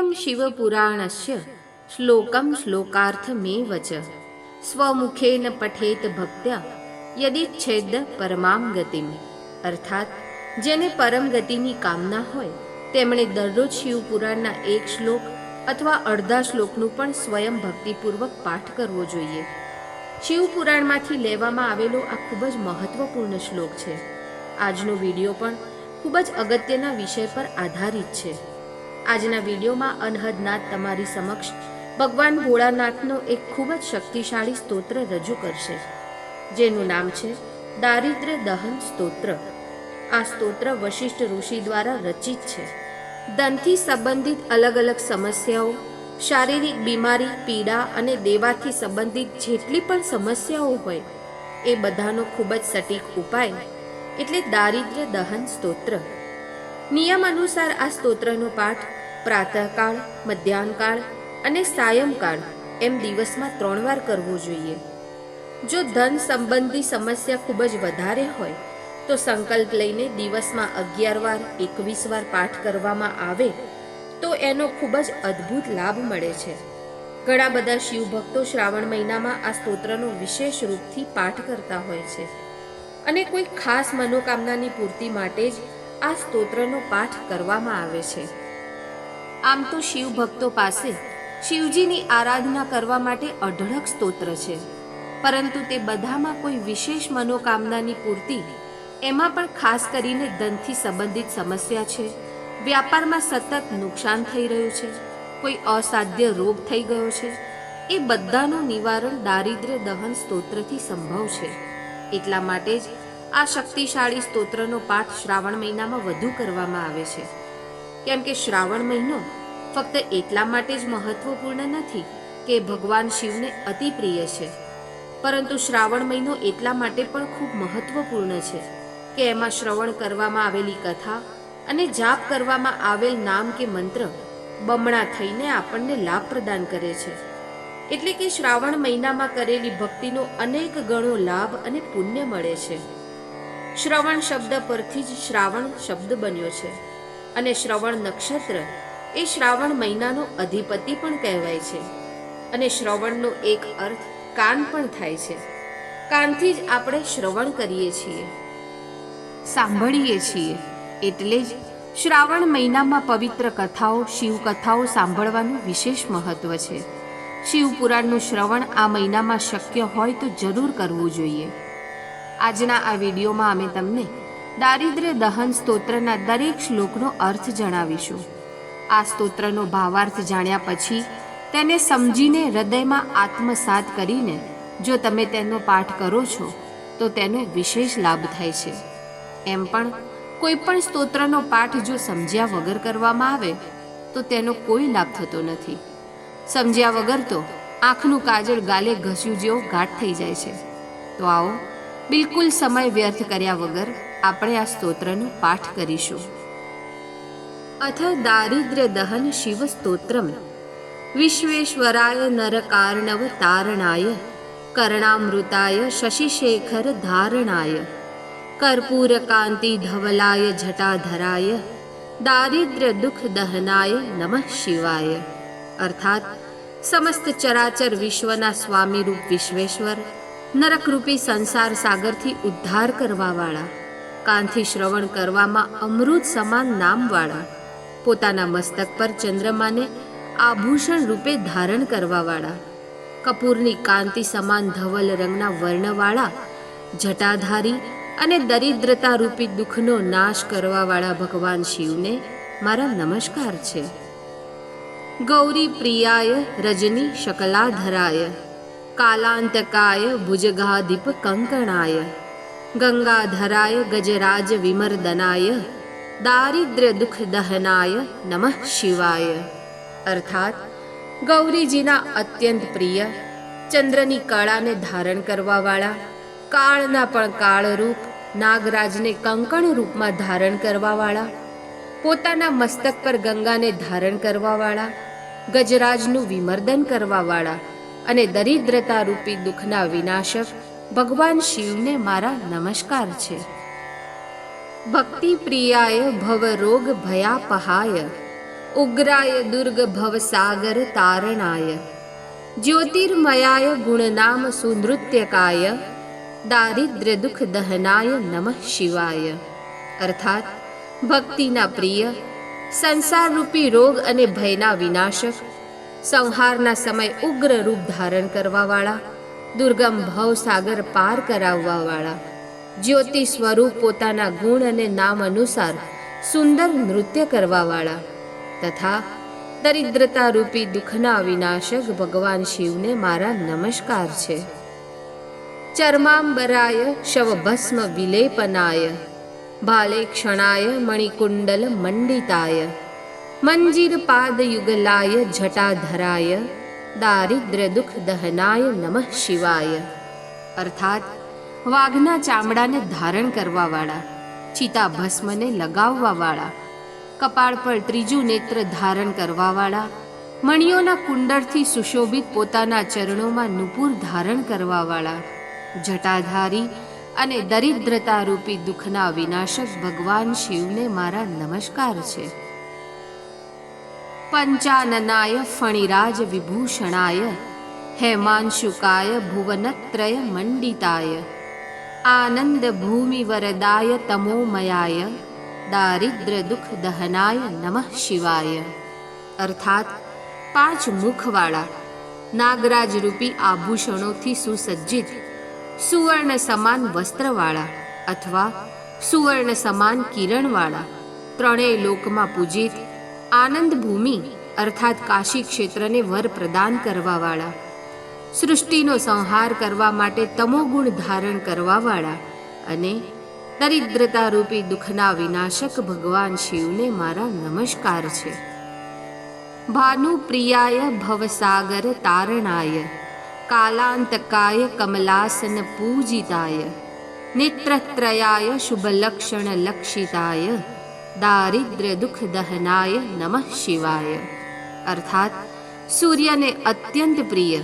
નિત્યમ શિવપુરાણસ્ય શ્લોકમ શ્લોકાર્થમેવ ચ સ્વમુખેન પઠેત ભક્ત્યા યદિચ્છેદ પરમામ ગતિમ અર્થાત જેને પરમ ગતિની કામના હોય તેમણે દરરોજ શિવપુરાણના એક શ્લોક અથવા અડધા શ્લોકનું પણ સ્વયં ભક્તિપૂર્વક પાઠ કરવો જોઈએ શિવપુરાણમાંથી લેવામાં આવેલો આ ખૂબ જ મહત્વપૂર્ણ શ્લોક છે આજનો વીડિયો પણ ખૂબ જ અગત્યના વિષય પર આધારિત છે આજના વિડીયોમાં અનહદનાથ તમારી સમક્ષ ભગવાન ભોળાનાથનો એક ખૂબ જ શક્તિશાળી સ્તોત્ર રજૂ કરશે, જેનું નામ છે દારિદ્ર્ય દહન સ્તોત્ર. આ સ્તોત્ર વશિષ્ઠ ઋષિ દ્વારા રચિત છે. ધનથી સંબંધિત અલગ અલગ સમસ્યાઓ, શારીરિક બીમારી, પીડા અને દેવાથી સંબંધિત જેટલી પણ સમસ્યાઓ હોય, એ બધાનો ખૂબ જ સટીક ઉપાય, એટલે દારિદ્ર્ય દહન સ્તોત્ર. નિયમ અનુસાર આ સ્તોત્રનો પાઠ પ્રાતઃકાળ, મધ્યાહનકાળ અને સાયંકાળ એમ દિવસમાં ત્રણ વાર કરવો જોઈએ. જો ધન સંબંધી સમસ્યા ખૂબ જ વધારે હોય, તો સંકલ્પ લઈને દિવસમાં અગિયાર વાર, એકવીસ વાર પાઠ કરવામાં આવે, તો એનો ખૂબ જ અદ્ભુત લાભ મળે છે. ઘણા બધા શિવ ભક્તો શ્રાવણ મહિનામાં આ સ્તોત્રનો વિશેષ રૂપથી પાઠ કરતા હોય છે. અને કોઈ ખાસ મનોકામનાની પૂર્તિ માટે જ આ સ્તોત્રનો પાઠ કરવામાં આવે છે. આમ તો શિવ ભક્તો પાસે શિવજીની આરાધના કરવા માટે અઢળક સ્તોત્ર છે. પરંતુ તે બધામાં કોઈ વિશેષ મનોકામનાની પૂર્તિ એમાં પણ ખાસ કરીને ધનથી સંબંધિત સમસ્યા છે. વ્યાપારમાં સતત નુકસાન થઈ રહ્યું છે. કોઈ અસાધ્ય રોગ થઈ ગયો છે. એ બધાનું નિવારણ દારિદ્ર્ય દહન સ્તોત્રથી સંભવ છે. એટલા માટે જ આ શક્તિશાળી સ્તોત્રનો પાઠ શ્રાવણ મહિનામાં વધુ કરવામાં આવે છે. કેમ કે શ્રાવણ મહિનો ફક્ત એટલા માટે જ મહત્વપૂર્ણ નથી કે ભગવાન શિવને અતિ પ્રિય છે. પરંતુ શ્રાવણ મહિનો એટલા માટે પણ ખૂબ મહત્વપૂર્ણ છે કે એમાં શ્રવણ કરવામાં આવેલી કથા અને જાપ કરવામાં આવેલ નામ કે મંત્ર બમણા થઈને આપણને લાભ પ્રદાન કરે છે. એટલે કે શ્રાવણ મહિનામાં કરેલી ભક્તિનો અનેક ગણો લાભ અને પુણ્ય મળે છે. શ્રવણ શબ્દ પરથી જ શ્રાવણ શબ્દ બન્યો છે. અને શ્રવણ નક્ષત્ર એ શ્રાવણ મહિનાનો અધિપતિ પણ કહેવાય છે. અને શ્રવણનો એક અર્થ કાન પણ થાય છે. કાનથી જ આપણે શ્રવણ કરીએ છીએ. સાંભળીએ છીએ. એટલે જ શ્રાવણ મહિનામાં પવિત્ર કથાઓ, શિવ કથાઓ સાંભળવાનું વિશેષ મહત્વ છે. શિવપુરાણનું શ્રવણ આ મહિનામાં શક્ય હોય તો જરૂર કરવું જોઈએ. આજના આ વિડીયોમાં અમે તમને દારિદ્ર્ય દહન સ્તોત્રના દરેક શ્લોકનો અર્થ જણાવીશું. આ સ્તોત્રનો ભાવાર્થ જાણ્યા પછી તેને સમજીને હૃદયમાં આત્મસાત કરીને જો તમે તેનો પાઠ કરો છો, તો તેનો વિશેષ લાભ થાય છે. એમ પણ કોઈ પણ સ્તોત્રનો પાઠ જો સમજ્યા વગર કરવામાં આવે, તો તેનો કોઈ લાભ થતો નથી. સમજ્યા વગર તો આંખનું કાજળ ગાલે ઘસ્યું જેવો ઘાટ થઈ જાય છે. તો આવો બિલકુલ સમય વ્યર્થ કર્યા વગર આપણે આ સ્તોત્રનો પાઠ કરીશું. અથ દારિદ્ર્ય દહન શિવ સ્તોત્રમ. વિશ્વેશ્વરાય નરકાર્ણવ તારણાય. કર્ણામૃતાય શશિશેખર ધારણાય. કર્પૂરકાંતિ ધવલાય જટાધરાય. દારિદ્ર્ય દુઃખ દહનાય નમઃ શિવાય. અર્થાત, સમસ્ત ચરાચર વિશ્વના સ્વામી રૂપ વિશ્વેશ્વર નરકરૂપી સંસાર સાગરથી ઉદ્ધાર કરવાવાળા. કાનથી શ્રવણ કરવામાં અમૃત સમાન નામવાળા. પોતાના મસ્તક પર ચંદ્રમાને આભૂષણ રૂપે ધારણ કરવાવાળા. કપૂરની કાંતિ સમાન ધવલ રંગના વર્ણવાળા, જટાધારી અને દરિદ્રતા રૂપી દુઃખનો નાશ કરવાવાળા ભગવાન શિવને મારા નમસ્કાર છે. ગૌરી પ્રિયાય રજની શકલાધરાય. કાલાંતકાય ભુજગાધિપ કંકણાય ગંગાધરાય ગજરાજ વિમર્દનાય દારિદ્ર્ય દુઃખ દહનાય નમઃ શિવાય અર્થાત ગૌરીજીના અત્યંત પ્રિય ચંદ્રની કળાને ધારણ કરવાવાળા કાળના પણ કાળરૂપ નાગરાજને કંકણ રૂપમાં ધારણ કરવાવાળા પોતાના મસ્તક પર ગંગાને ધારણ કરવાવાળા ગજરાજનું વિમર્દન કરવાવાળા અને દરિદ્રતા રૂપી દુઃખના વિનાશક ભગવાન શિવને મારા નમસ્કાર છે. ભક્તિ પ્રિયાય ભવરોગ ભયાપહાય, ઉગ્રાય દુર્ગ ભવસાગર તારણાય, જ્યોતિર્મયાય ગુણનામ સુનૃત્યકાય, દારિદ્ર્ય દુઃખ દહનાય નમઃ શિવાય. અર્થાત ભક્તિના પ્રિય, સંસારરૂપી રોગ અને ભયના વિનાશક સંહારના સમય ઉગ્ર રૂપ ધારણ કરવાવાળા, દુર્ગમ ભવસાગર પાર કરાવવાવાળા. જ્યોતિ સ્વરૂપ પોતાના ગુણ અને નામ અનુસાર સુંદર નૃત્ય કરવાવાળા તથા દરિદ્રતા રૂપી દુઃખના વિનાશક ભગવાન શિવને મારા નમસ્કાર છે. ચર્માંબરાય શવભસ્મ વિલેપનાય ભાલે ક્ષણાય મણિકુંડલ મંડિતાય. મંજીર પાદયુગલાય, જટાધરાય, દારિદ્ર્ય દુઃખ દહનાય નમઃ શિવાય. અર્થાત, વાઘના ચામડાને ધારણ કરવાવાળા, ચિતા ભસ્મને લગાવવાવાળા કપાળ પર ત્રીજું નેત્ર ધારણ કરવાવાળા, મણિયોના કુંડળથી સુશોભિત પોતાના ચરણોમાં નુપુર ધારણ કરવાવાળા, જટાધારી અને દરિદ્રતા રૂપી દુઃખના વિનાશક ભગવાન શિવને મારા નમસ્કાર છે. પંચાનનાય ફણિરાજ વિભૂષણાય, હેમાંશુકાય ભુવનત્રય મંડિતાય, આનંદ ભૂમિ વરદાય તમોમયાય, દારિદ્ર દુઃખ દહનાય નમઃ શિવાય. અર્થાત પાંચ મુખવાળા નાગરાજ રૂપી આભૂષણોથી સુસજ્જિત, સુવર્ણ સમાન વસ્ત્રવાળા અથવા સુવર્ણ સમાન કિરણવાળા ત્રણેય લોકમાં પૂજિત આનંદ ભૂમિ અર્થાત કાશી ક્ષેત્રને વર પ્રદાન કરવાવાળા. સૃષ્ટિનો સંહાર કરવા માટે તમોગુણ ધારણ કરવાવાળા અને દરિદ્રતા રૂપી દુઃખના વિનાશક ભગવાન શિવને મારા નમસ્કાર છે. ભાનુપ્રિયાય ભવસાગર તારણાય, કાલાંતકાય કમલાસન પૂજિતાય, નેત્રત્રયાય શુભલક્ષણ લક્ષિતાય દારિદ્ર્ય દુઃખ દહનાય નમઃ શિવાય અર્થાત સૂર્યને અત્યંત પ્રિય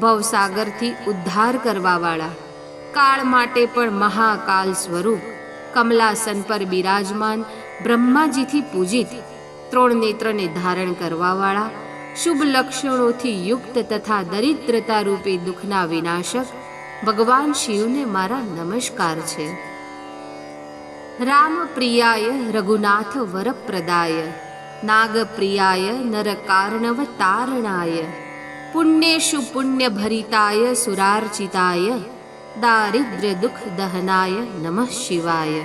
ભવસાગરથી ઉદ્ધાર કરવાવાળા કાળ માટે પણ મહાકાલ સ્વરૂપ કમલાસન પર બિરાજમાન બ્રહ્માજીથી પૂજિત ત્રણ નેત્રને ધારણ કરવાવાળા શુભ લક્ષણોથી યુક્ત તથા દરિદ્રતા રૂપી દુઃખના વિનાશક ભગવાન શિવને મારા નમસ્કાર છે। રામ પ્રિયાય રઘુનાથ વરપ્રદાય નાગપ્રિયાય નરકાર્ણવ તારણાય પુણ્યેશુ પુણ્યભરિતાય સુરાર્ચિતાય દારિદ્ર્ય દુઃખ દહનાય નમઃ શિવાય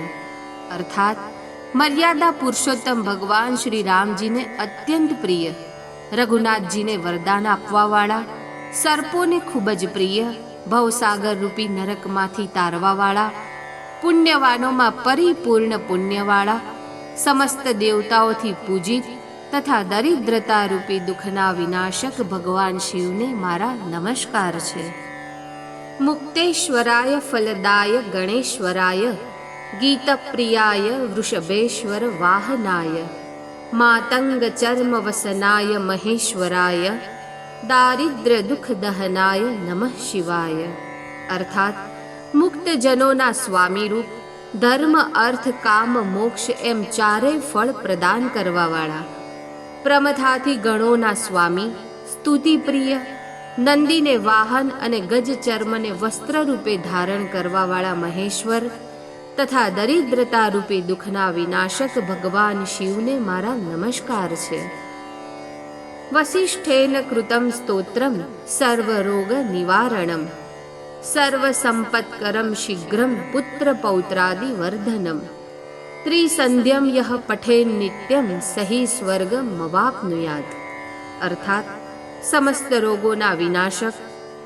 અર્થાત મર્યાદા પુરુષોત્તમ ભગવાન શ્રી રામજીને અત્યંત પ્રિય રઘુનાથજીને વરદાન આપવાવાળા સર્પોને ખૂબ જ પ્રિય ભવસાગર રૂપી નરકમાંથી તારવાવાળા પુણ્યવાનોમાં પરિપૂર્ણ પુણ્યવાળા, સમસ્ત દેવતાઓથી પૂજિત તથા દરિદ્રતા રૂપી દુઃખના વિનાશક ભગવાન શિવને મારા નમસ્કાર છે. મુક્તેશ્વરાય ફલદાય ગણેશ્વરાય, ગીતપ્રિયાય વૃષભેશ્વર વાહનાય, માતંગ ચર્મ વસનાય મહેશ્વરાય, દારિદ્ર્ય દુઃખ દહનાય નમઃ શિવાય. અર્થાત મુક્તજનોના સ્વામીરૂપ ધર્મ, અર્થ, કામ, મોક્ષ એમ ચારેય ફળ પ્રદાન કરવાવાળા. પ્રમથાથી ગણોના સ્વામી, સ્તુતિપ્રિય, નંદીને વાહન અને ગજ ચર્મને વસ્ત્ર રૂપે ધારણ કરવાવાળા મહેશ્વર તથા દરિદ્રતા રૂપે દુઃખના વિનાશક ભગવાન શિવને મારા નમસ્કાર છે. વસિષ્ઠેન કૃતમ સ્તોત્રમ, સર્વરોગ નિવારણમ. સર્વસંપત્કરમ શીઘ્રમ પુત્ર પૌત્રાદિ વર્ધનમ ત્રિસંધ્યમ યહ પઠે નિત્યમ સહી સ્વર્ગમ મવાપનુયાત અર્થાત સમસ્ત રોગોના વિનાશક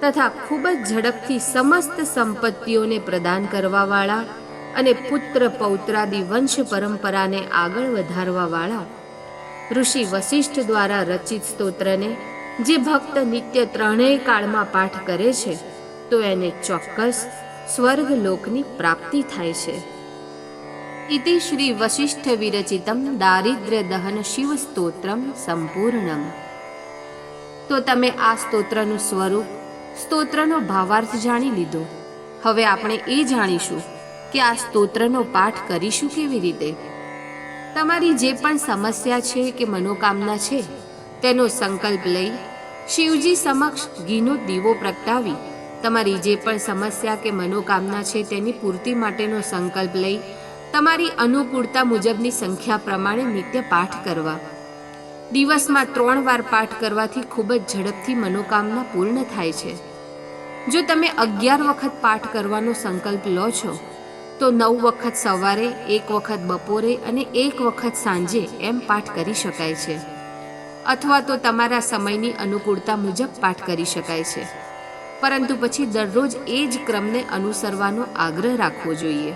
તથા ખૂબ જ ઝડપથી સમસ્ત સંપત્તિઓને પ્રદાન કરવાવાળા અને પુત્ર પૌત્રાદિ વંશ પરંપરાને આગળ વધારવાવાળા ઋષિ વશિષ્ઠ દ્વારા રચિત સ્તોત્રને જે ભક્ત નિત્ય ત્રણેય કાળમાં પાઠ કરે છે તો એને ચોક્કસ સ્વર્ગ લોકની પ્રાપ્તિ થાય છે. ઇતિ શ્રી વશિષ્ઠ વિરચિતમ દારિદ્ર્ય દહન શિવ સ્તોત્રમ સંપૂર્ણમ. તો તમે આ સ્તોત્રનું સ્વરૂપ, સ્તોત્રનો ભાવાર્થ જાણી લીધો. હવે આપણે એ જાણીશું કે આ સ્તોત્રનો પાઠ કરીશું કેવી રીતે. તમારી જે પણ સમસ્યા છે કે મનોકામના છે, તેનો સંકલ્પ લઈ શિવજી સમક્ષ ઘીનો દીવો પ્રગટાવી તમારી જે પણ સમસ્યા કે મનોકામના છે તેની પૂર્તિ માટેનો સંકલ્પ લઈ તમારી અનુકૂળતા મુજબની સંખ્યા પ્રમાણે નિત્ય પાઠ કરવા. દિવસમાં ત્રણ વાર પાઠ કરવાથી ખૂબ જ ઝડપથી મનોકામના પૂર્ણ થાય છે. જો તમે અગિયાર વખત પાઠ કરવાનો સંકલ્પ લો છો, તો નવ વખત સવારે, એક વખત બપોરે અને એક વખત સાંજે એમ પાઠ કરી શકાય છે. અથવા તો તમારા સમયની અનુકૂળતા મુજબ પાઠ કરી શકાય છે. પરંતુ પછી દરરોજ એ જ ક્રમને અનુસરવાનો આગ્રહ રાખવો જોઈએ.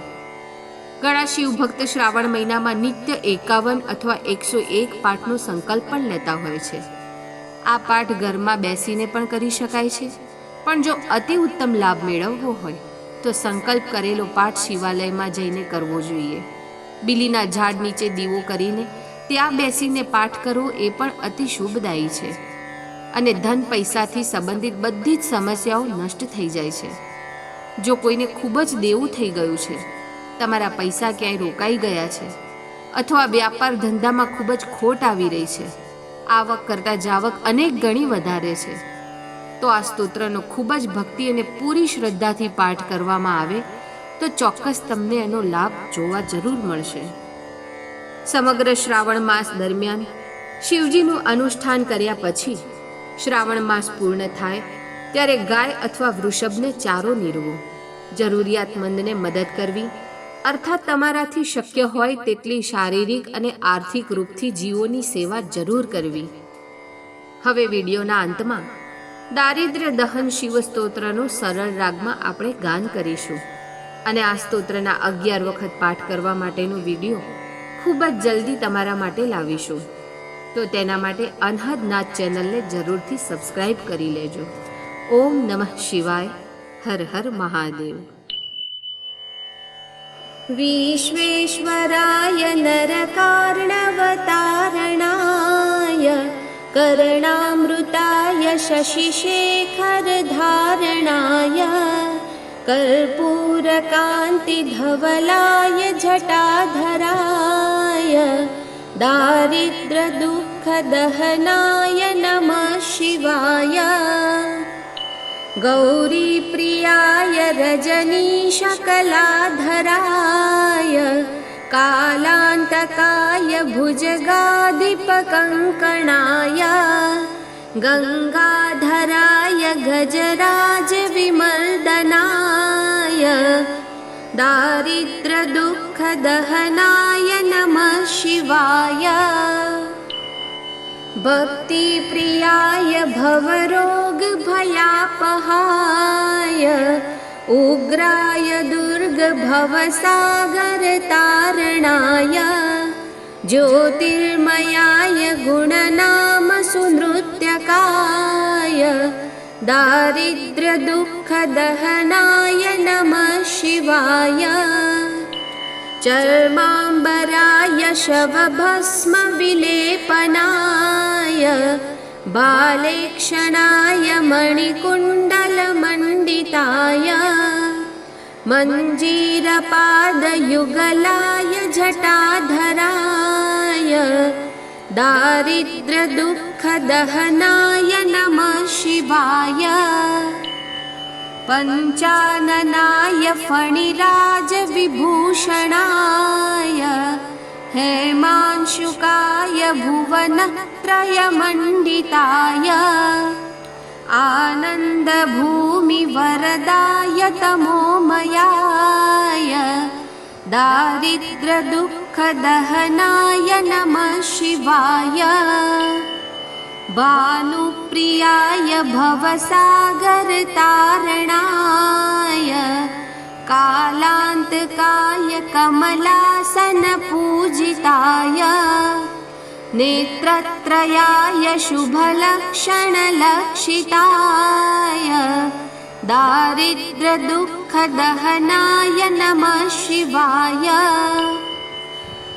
ઘણા શિવભક્ત શ્રાવણ મહિનામાં નિત્ય એકાવન અથવા એકસો એક પાઠનો સંકલ્પ પણ લેતા હોય છે. આ પાઠ ઘરમાં બેસીને પણ કરી શકાય છે. પણ જો અતિ ઉત્તમ લાભ મેળવવો હોય, તો સંકલ્પ કરેલો પાઠ શિવાલયમાં જઈને કરવો જોઈએ. બિલીના ઝાડ નીચે દીવો કરીને ત્યાં બેસીને પાઠ કરવો એ પણ અતિ શુભદાયી છે. અને ધન પૈસાથી સંબંધિત બધી જ સમસ્યાઓ નષ્ટ થઈ જાય છે. જો કોઈને ખૂબ જ દેવું થઈ ગયું છે, તમારા પૈસા ક્યાંય રોકાઈ ગયા છે, અથવા વ્યાપાર ધંધામાં ખૂબ જ ખોટ આવી રહી છે, આવક કરતાં જાવક અનેક ગણી વધારે છે, તો આ સ્તોત્રનો ખૂબ જ ભક્તિ અને પૂરી શ્રદ્ધાથી પાઠ કરવામાં આવે, તો ચોક્કસ તમને એનો લાભ જોવા જરૂર મળશે. સમગ્ર શ્રાવણ માસ દરમિયાન શિવજીનું અનુષ્ઠાન કર્યા પછી શ્રાવણ માસ પૂર્ણ થાય ત્યારે ગાય અથવા વૃષભને ચારો નીરવો. જરૂરિયાતમંદને મદદ કરવી, અર્થાત તમારાથી શક્ય હોય તેટલી શારીરિક અને આર્થિક રૂપથી જીવોની સેવા જરૂર કરવી. હવે વિડીયોના અંતમાં, દારિદ્ર્ય દહન શિવ સ્તોત્રનો સરળ રાગમાં આપણે ગાન કરીશું. અને આ સ્તોત્રના અગિયાર વખત પાઠ કરવા માટેનો વીડિયો ખૂબ જ જલ્દી તમારા માટે લાવીશું. તો તેના માટે અનહદ નાથ ચેનલને જરૂરથી સબસ્ક્રાઇબ કરી લેજો ઓમ નમઃ શિવાય હર હર મહાદેવ विश्वेश्वराय नरकार्णवतारणाय कर्णामृताय शशिशेखरधारणाय कर्पूरकान्तिधवलाय जटाधराय दारिद्र्यदुःखदहनाय नमः शिवाय। गौरीप्रियाय रजनीशकलाधराय। कालान्तकाय भुजगाधिपकङ्कणाय गङ्गाधराय गजराजविमर्दनाय दारिद्र्यदुःखदहनाय नमः शिवाय। भक्तिप्रियाय भवरोगभयापहाय। उग्राय दुर्गभवसागरतारणाय। ज्योतिर्मयाय गुणनामसुनृत्यकाय। दारिद्र्यदुःखदहनाय नमः शिवाय चर्माम्बराय शवभस्मविलेपनाय बालेक्षणाय मणिकुण्डलमण्डिताय मञ्जीरपादयुगलाय जटाधराय दारिद्र्यदुःखदहनाय नमः शिवाय पञ्चाननाय फणिराजविभूषणाय हेमांशुकाय भुवनत्रयमण्डिताय आनन्दभूमिवरदाय तमोमयाय दारिद्र्यदुःखदहनाय नमः शिवाय भानुप्रियाय भवसागरतारणाय कालान्तकाय कमलासनपूजिताय नेत्रत्रयाय शुभलक्षणलक्षिताय दारिद्र्यदुःखदहनाय नमः शिवाय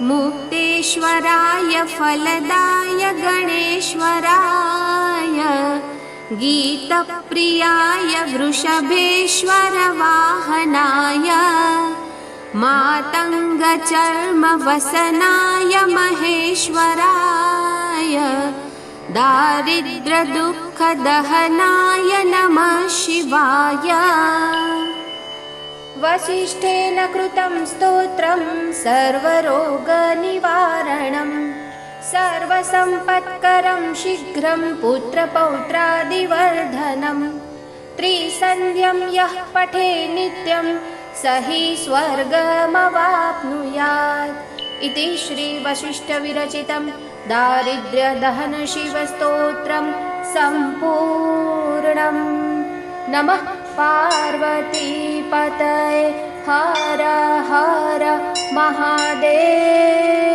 मुक्तेश्वराय फलदाय गणेश्वराय गीतप्रियाय वृषभेश्वरवाहनाय मातङ्गचर्मवसनाय महेश्वराय दारिद्र्यदुःखदहनाय नमः शिवाय वसिष्ठेन कृतं स्तोत्रं सर्वरोगनिवारणं। सर्वसम्पत्करं शीघ्रं पुत्रपौत्रादिवर्धनं। त्रिसन्ध्यं यः पठे नित्यं स हि स्वर्गमवाप्नुयात्। इति श्रीवसिष्ठविरचितं दारिद्र्यदहनशिवस्तोत्रं सम्पूर्णम्। नमः पतये हर हर महादेव।